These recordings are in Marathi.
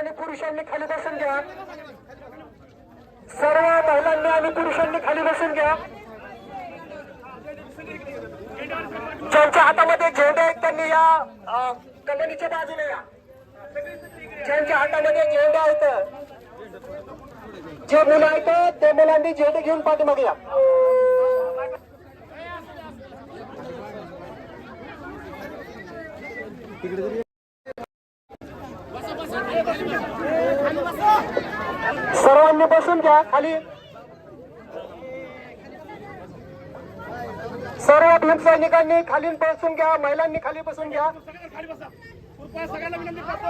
आणि पुरुषांनी खाली बसून घ्या. सर्व महिलांनी आणि पुरुषांनी खाली बसून घ्या. ज्यांच्या हातामध्ये झेंडे आहेत त्यांनी या कलनीच्या बाजूने या. ज्यांच्या हातामध्ये झेंडे आहेत जे मुलं आहेत ते मुलांनी झेंडे घेऊन पाठीमागे या. सर्वांनी बसून घ्या खाली. सर्व भीम सैनिकांनी खाली बसून घ्या महिलांनी खाली बसून घ्या. सगळ्यांना विनंती करतो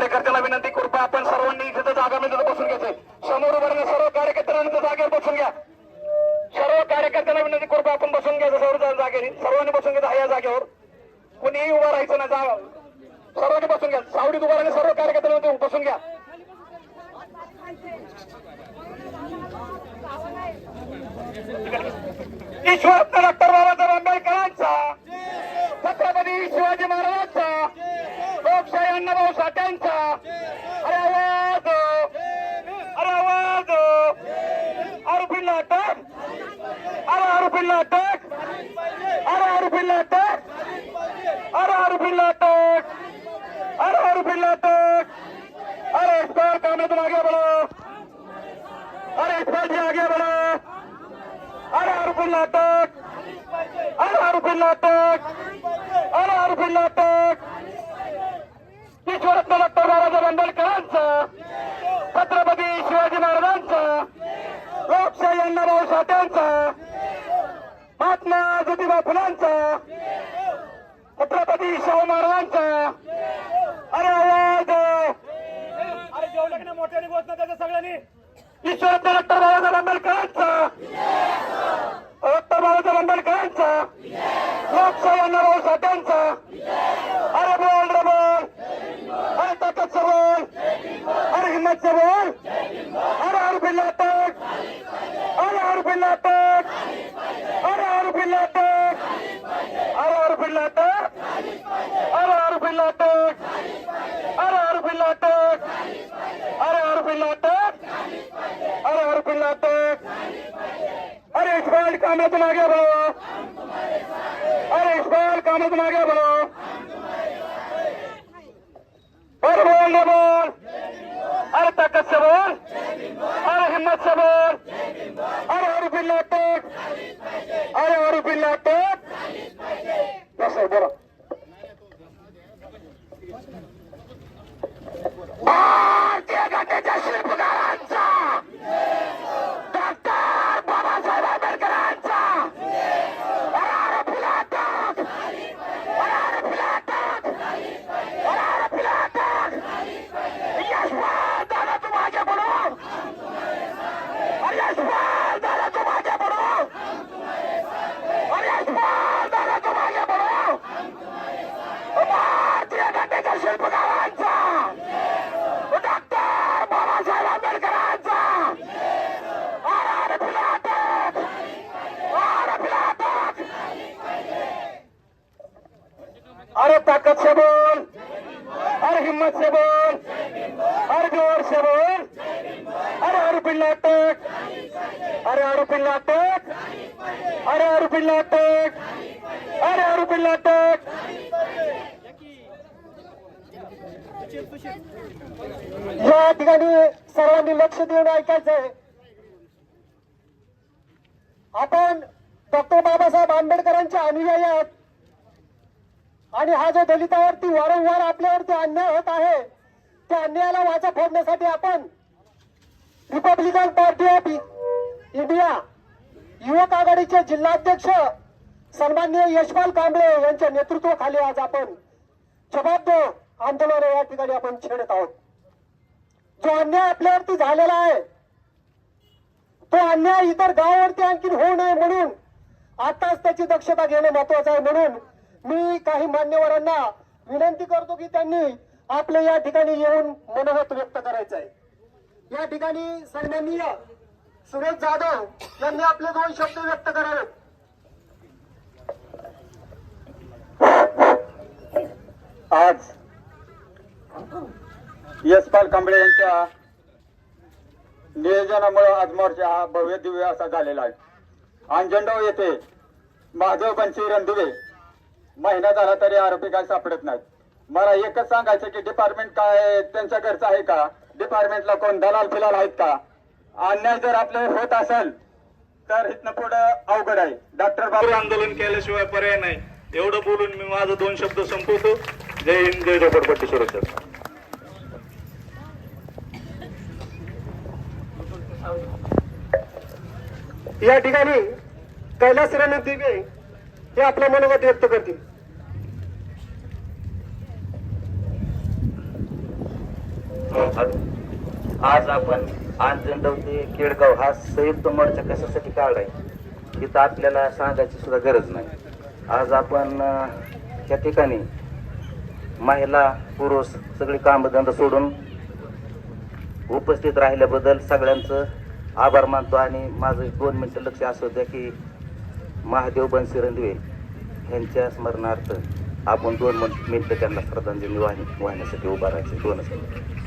कार्यकर्त्याला विनंती कृपया आपण सर्वांनी इथे मिळत बसून घ्यायचे. समोर उभारल्या सर्व कार्यकर्त्यांना जागेवर बसून घ्या. सर्व कार्यकर्त्यांना विनंती कृपया आपण बसून घ्यायचं सर्व जागेने सर्वांनी बसून घ्यायचं या जागेवर. कुणीही उभा राहायचं ना जागा. सर्वांनी बसून घ्या. सावडीत उभा सर्व कार्यकर्त्यांना बसून घ्या. ईश्वर डॉक्टर बाबासाहेब आंबेडकरांचा छत्रपती शिवाजी महाराज अण्णाभाऊ साठ्यांचा अरे आवाज. अरे आवाज. आरोपींना अटक. अरे आरोपींना अटक. अरे आरोपींना अटक. अरे आरोपींना अटक. अरे आरोपींना अटक. अरे इस बार कामे तुम आगे बढ़ो अरे इस बार जी आगे बढ़ो अरे आरोपींना अटक. अरे आरोपींना अटक. अरे आरोपींना अटक. ईश्वरत्न डॉक्टर बाबासाहेब आंबेडकरांचा छत्रपती शिवाजी महाराजांचा लोकशाही अण्णाभाऊ साठ्यांचा महात्मा ज्योतिबा फुलांचा छत्रपती शाहू महाराजांचा. अरे आवाज अरे जेवढं की नाही मोठ्याने बोलत ना त्याच्या सगळ्यांनी ईश्वरत्न डॉक्टर कान भेबल कान भाउ रोल ने ताकत सवर अरे हिम्मत से बोल। अरे और भी टॉक अरे अरू बस बोलो। अरे ताकत से बोल। अरे हिम्मत से बोल। अरे जोर से बोल। अरे आरोपी अटक अरे आरोपी अटक अरे आरोपी अटक अरे आरोपी अटक या ठिकाणी सर्वांनी लक्ष देऊन ऐकायचंय आपण डॉक्टर बाबासाहेब आंबेडकरांच्या अनुयायी आहात आणि हा जो दलितावरती वारंवार आपल्यावरती अन्याय होत आहे त्या अन्यायाला वाचा फोडण्यासाठी आपण रिपब्लिकन पार्टी ऑफ इंडिया युवक आघाडीचे जिल्हाध्यक्ष सन्मान्य यशपाल कांबळे यांच्या नेतृत्वाखाली आज आपण जबाबदार आंदोलन या ठिकाणी आपण छेडत आहोत. जो अन्याय आपल्यावरती झालेला आहे तो अन्याय इतर गावावरती आणखी होऊ नये म्हणून आताच त्याची दक्षता घेणं महत्वाचं आहे म्हणून मी काही मान्यवरांना विनंती करतो की त्यांनी आपले या ठिकाणी येऊन मनोगत व्यक्त करायचं आहे या ठिकाणी सन्माननीय सुरेश जाधव यांनी आपले दोन शब्द व्यक्त करावेत. आज यशपाल कांबळे यांच्या नियोजनामुळे आज मोर्चा हा भव्य दिव्य असा झालेला आहे. अंजंडाव येथे महादेव बनशी रंधुवे महिना झाला तरी आरोपी काय सापडत नाहीत. मला एकच सांगायचं की डिपार्टमेंट काय त्यांच्या घरचं आहे का? डिपार्टमेंटला कोण दलाल फिलाल आहेत का? अन्याय जर आपले होत असेल तर इथनं पुढं अवघड आहे. डॉक्टर बाबू आंदोलन केल्याशिवाय पर्याय नाही. एवढं बोलून मी माझं दोन शब्द संपवतो. जय हिंद जय झोपडपट्टी सुरक्षा. या ठिकाणी कैलास रणदिवे हे आपलं मनोगत व्यक्त करतील. आज आपण आंजणगाव ते केडगाव हा संयुक्त मोर्चा कशासाठी काढलाय तिथं आपल्याला सांगायची सुद्धा गरज नाही. आज आपण त्या ठिकाणी महिला पुरुष सगळी कामधंदा सोडून उपस्थित राहिल्याबद्दल सगळ्यांचं आभार मानतो आणि माझं दोन मिनटं लक्ष असं होतं की महादेव बनसी रणदिवे यांच्या स्मरणार्थ आपण दोन मिनटं त्यांना श्रद्धांजली वाहण्यासाठी उभा राहायचं. दोनच मिनिटं.